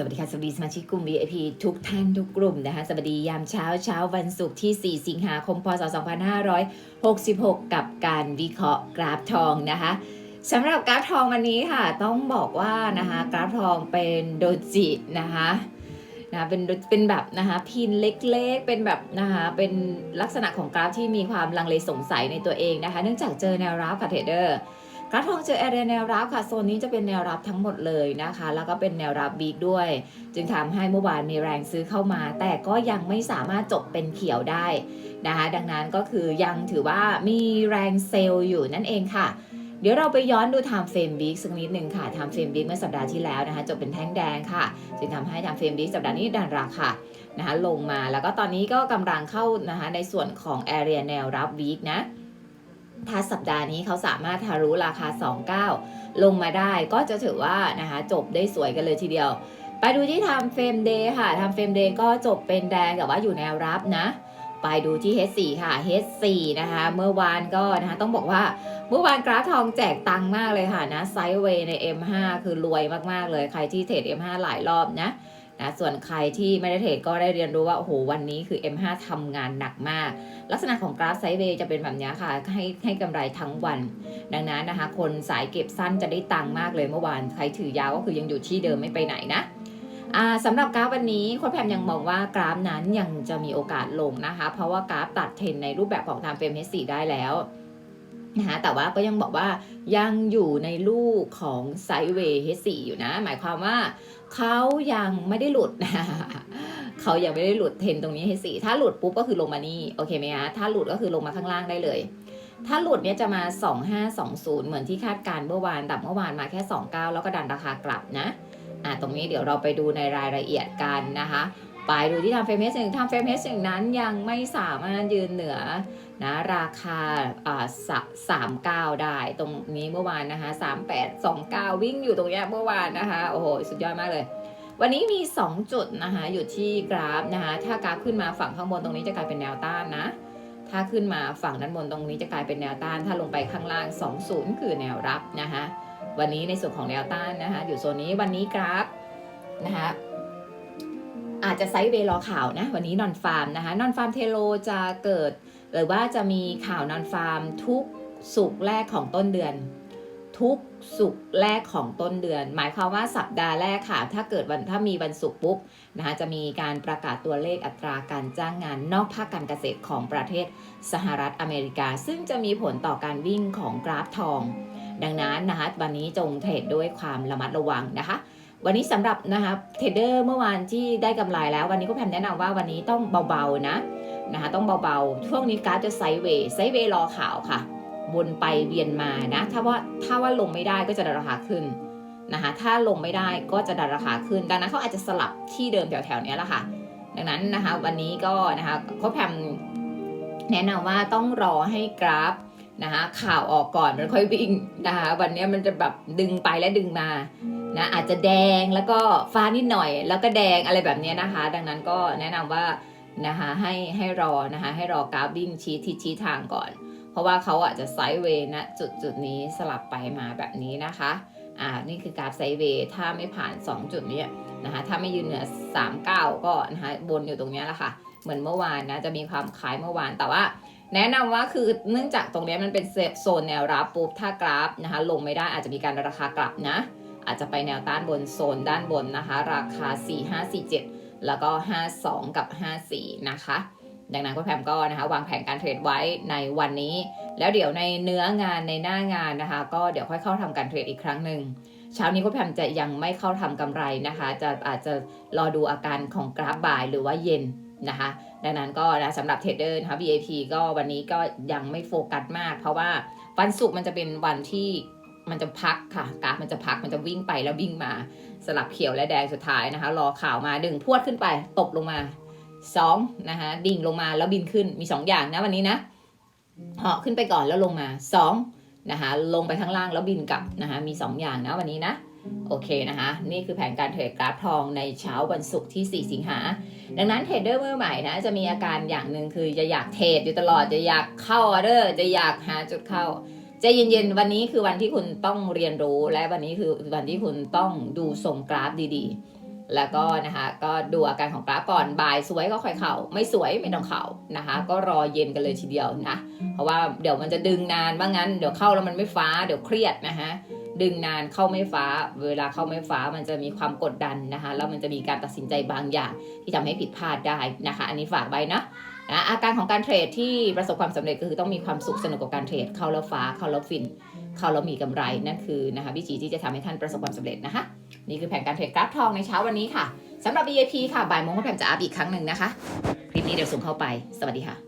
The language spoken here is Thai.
สวัสดีค่ะสวัสดีสมาชิกกลุ่ม VIP ทุกท่านทุกกลุ่มนะคะสวัสดียามเช้าเช้าวันศุกร์ที่ 4 สิงหาคมพศ 2566 กับการวิเคราะห์กราฟทองนะคะสำหรับกราฟทองวันนี้ค่ะ ต้องบอกว่านะคะกราฟทองเป็นโดจินะคะนะเป็นเป็นแบบนะคะพินเล็กๆ เป็นแบบนะคะเป็นลักษณะของกราฟที่มีความลังเลสงสัยในตัวเองนะคะ เนื่องจากเจอแนวรับค่ะเทรดเดอร์ กราฟทองเจอแอเรียแนวรับค่ะโซนนี้จะเป็นแนวรับทั้งหมดเลยนะคะ แล้วก็เป็นแนวรับบีกด้วย จึงทำให้เมื่อวานมีแรงซื้อเข้ามา แต่ก็ยังไม่สามารถจบเป็นเขียวได้นะคะ ดังนั้นก็คือยังถือว่ามีแรงเซลล์อยู่นั่นเองค่ะ เดี๋ยวเราไปย้อนดู time frame big สักนิดหนึ่งค่ะ time frame big เมื่อสัปดาห์ที่แล้วนะคะ จบเป็นแท่งแดงค่ะ จึงทำให้ time frame big สัปดาห์นี้ดันราคานะคะลงมาแล้วก็ตอนนี้ก็กำลังเข้านะคะในส่วนของ area แนวรับ week นะ ถ้าสัปดาห์นี้เขาสามารถทะลุราคา 29 ลงมาได้ก็จะถือว่านะคะจบได้สวยกันเลยทีเดียว ไปดูที่ทำเฟรมเดย์ค่ะทำเฟรมเดย์ก็จบเป็นแดงแต่ว่าอยู่แนวรับนะ ไปดูที่ H4 ค่ะ H4 นะคะ เมื่อวานก็นะคะต้องบอกว่าเมื่อวานกราฟทองแจกตังค์มากเลยค่ะนะไซด์เวย์ใน M5 คือรวยมากๆเลยใครที่เทรด M5 หลายรอบนะ นะส่วนใครที่ไม่ได้เทรดก็ได้เรียนรู้ว่าโอ้โหวันนี้คือ M5 ทำงานหนักมาก ลักษณะของกราฟไซด์เวย์จะเป็นแบบนี้ค่ะ ให้ให้กำไรทั้งวัน ดังนั้นนะคะ คนสายเก็บสั้นจะได้ตังค์มากเลยเมื่อวานใครถือยาวก็คือยังอยู่ที่เดิมไม่ไปไหนนะสำหรับกราฟวันนี้โค้ชแพมยังมองว่ากราฟนั้นยังจะมีโอกาสลงนะคะ เพราะว่ากราฟตัดเทรนในรูปแบบของ time frame H4 ได้แล้ว นะคะแต่ว่าก็ยังบอกว่ายังอยู่ในลูกของไซเวย์ H4 อยู่นะ หมายความว่าเขายังไม่ได้หลุดนะเขายังไม่ได้หลุดเทนตรงนี้ H4 ถ้าหลุดปุ๊บก็คือลงมานี่โอเคไหมคะถ้าหลุดก็คือลงมาข้างล่างได้เลย ถ้าหลุดเนี่ยจะมา 2520 เหมือนที่คาดการเมื่อวานดับเมื่อวานมาแค่ 29 แล้วก็ดันราคากลับนะอ่าตรงนี้เดี๋ยวเราไปดูในรายละเอียดกันนะคะ ไปดูที่ทำเฟรมเฮสหนึ่งทำเฟรมเฮสหนึ่งนั้นยังไม่สามารถยืนเหนือนะราคาอ่าสามเก้าได้ตรงนี้เมื่อวานนะคะสามแปดสองเก้าวิ่งอยู่ตรงนี้เมื่อวานนะคะโอ้โหสุดยอดมากเลย วันนี้มี 2 จุดนะคะอยู่ที่กราฟนะคะถ้ากราฟขึ้นมาฝั่งข้างบนตรงนี้จะกลายเป็นแนวต้านนะถ้าขึ้นมาฝั่งด้านบนตรงนี้จะกลายเป็นแนวต้าน ถ้าลงไปข้างล่าง 20 คือแนวรับนะคะ วันนี้ในส่วนของแนวต้านนะคะ อยู่โซนนี้วันนี้กราฟนะคะ อาจจะไซด์เวย์รอข่าวนะ วันนี้นอนฟาร์มนะคะนอนฟาร์มเทโลจะเกิด หรือว่าจะมีข่าวนอนฟาร์มทุกสุกแรกของต้นเดือน ทุกสุกแรกของต้นเดือน หมายความว่าสัปดาห์แรกค่ะ ถ้าเกิดวันถ้ามีวันศุกร์ปุ๊บนะคะจะมีการประกาศตัวเลขอัตราการจ้างงานนอกภาคการเกษตรของประเทศสหรัฐอเมริกา ซึ่งจะมีผลต่อการวิ่งของกราฟทอง ดังนั้นนะคะวันนี้จงเทรดด้วยความระมัดระวังนะคะ วันนี้สำหรับนะคะเทรดเดอร์เมื่อวานที่ได้กำไรแล้ว วันนี้ก็แพมแนะนำว่าวันนี้ต้องเบาๆนะนะคะต้องเบาๆ ช่วงนี้กราฟจะไซด์เวย์ไซด์เวย์รอข่าวค่ะวนไปเวียนมานะถ้าว่าถ้าว่าลงไม่ได้ก็จะดันราคาขึ้นนะคะถ้าลงไม่ได้ก็จะดันราคาขึ้น ดังนั้นเขาอาจจะสลับที่เดิมแถวๆนี้แหละค่ะ ดังนั้นนะคะวันนี้ก็นะคะเขาแพมแนะนำว่าต้องรอให้กราฟนะคะข่าวออกก่อนมันค่อยวิ่งนะคะวันนี้มันจะแบบดึงไปและดึงมา นะอาจจะแดงแล้วก็ฟ้านิดหน่อย แล้วก็แดงอะไรแบบนี้นะคะ ดังนั้นก็แนะนำว่านะคะให้ให้รอนะคะให้รอกราฟวิ่งชี้ทิศชี้ทางก่อน เพราะว่าเขาอาจจะไซด์เวย์นะจุดจุดนี้สลับไปมาแบบนี้นะคะอ่านี่คือกราฟไซด์เวย์ถ้าไม่ผ่าน 2 จุดนี้นะคะถ้าไม่ยืนเหนือ3 9 ก็นะคะบนอยู่ตรงนี้แหละค่ะ เหมือนเมื่อวานนะจะมีความคล้ายเมื่อวานแต่ว่าแนะนำว่าคือเนื่องจากตรงนี้มันเป็นโซนแนวรับปุ๊บถ้ากราฟนะคะลงไม่ได้อาจจะมีการราคากลับนะ อาจจะไปแนวต้านบนโซนด้านบนนะคะ ราคา 4 5 4 7 แล้วก็ 52 กับ 54 นะคะ ดังนั้นก็แพมก็นะคะ วางแผนการเทรดไว้ในวันนี้ แล้วเดี๋ยวในเนื้องานในหน้างานนะคะ ก็เดี๋ยวค่อยเข้าทำการเทรดอีกครั้งหนึ่งเช้านี้ก็แพมจะยังไม่เข้าทำกำไรนะคะ จะอาจจะรอดูอาการของกราฟบ่ายหรือว่าเย็นนะคะดังนั้นก็นะสำหรับเทรดเดอร์นะคะ VIP ก็วันนี้ก็ยังไม่โฟกัสมาก เพราะว่าวันศุกร์มันจะเป็นวันที่ มันจะพักค่ะกราฟมันจะพักมันจะวิ่งไปแล้ววิ่งมาสลับเขียวและแดงสุดท้ายนะคะ รอข่าวมาดึงพวดขึ้นไปตบลงมาสองนะคะดิ่งลงมาแล้วบินขึ้นมี 2 อย่างนะวันนี้นะเหาะขึ้นไปก่อนแล้วลงมา2นะคะลงไปข้างล่างแล้วบินกลับนะคะมี 2 อย่างนะวันนี้นะโอเคนะคะนี่คือแผนการเทรดกราฟทองในเช้าวันศุกร์ที่ 4 สิงหา ดังนั้นเทรดเดอร์มือใหม่นะจะมีอาการอย่างหนึ่งคือจะอยากเทรดอยู่ตลอดจะอยากเข้าออเดอร์ จะอยากหาจุดเข้า ใจเย็นๆ วันนี้คือวันที่คุณต้องเรียนรู้และวันนี้คือวันที่คุณต้องดูทรงกราฟดีๆ แล้วก็นะคะก็ดูอาการของกราฟก่อนบ่ายสวยก็ค่อยเข่าไม่สวยไม่ต้องเข่านะคะ ก็รอเย็นกันเลยทีเดียวนะ เพราะว่าเดี๋ยวมันจะดึงนานว่างั้นเดี๋ยวเข้าแล้วมันไม่ฟ้าเดี๋ยวเครียดนะคะ ดึงนานเข้าไม่ฟ้า เวลาเข้าไม่ฟ้ามันจะมีความกดดันนะคะแล้วมันจะมีการตัดสินใจบางอย่างที่ทำให้ผิดพลาดได้นะคะ อันนี้ฝากไว้นะนะอาการของการเทรดที่ประสบความสำเร็จก็คือต้องมีความสุขสนุกกับการเทรดเข้าแล้วฟ้าเข้าแล้วฟิน เข้าแล้วมีกำไรนั่นคือนะคะวิธีที่จะทำให้ท่านประสบความสำเร็จนะคะนี่คือแผนการเทรดกราฟทองในเช้าวันนี้ค่ะสำหรับ VIP ค่ะบ่ายโมงก็แผนจะอัพอีกครั้งหนึ่งนะคะ คลิปนี้เดี๋ยวส่งเข้าไป สวัสดีค่ะ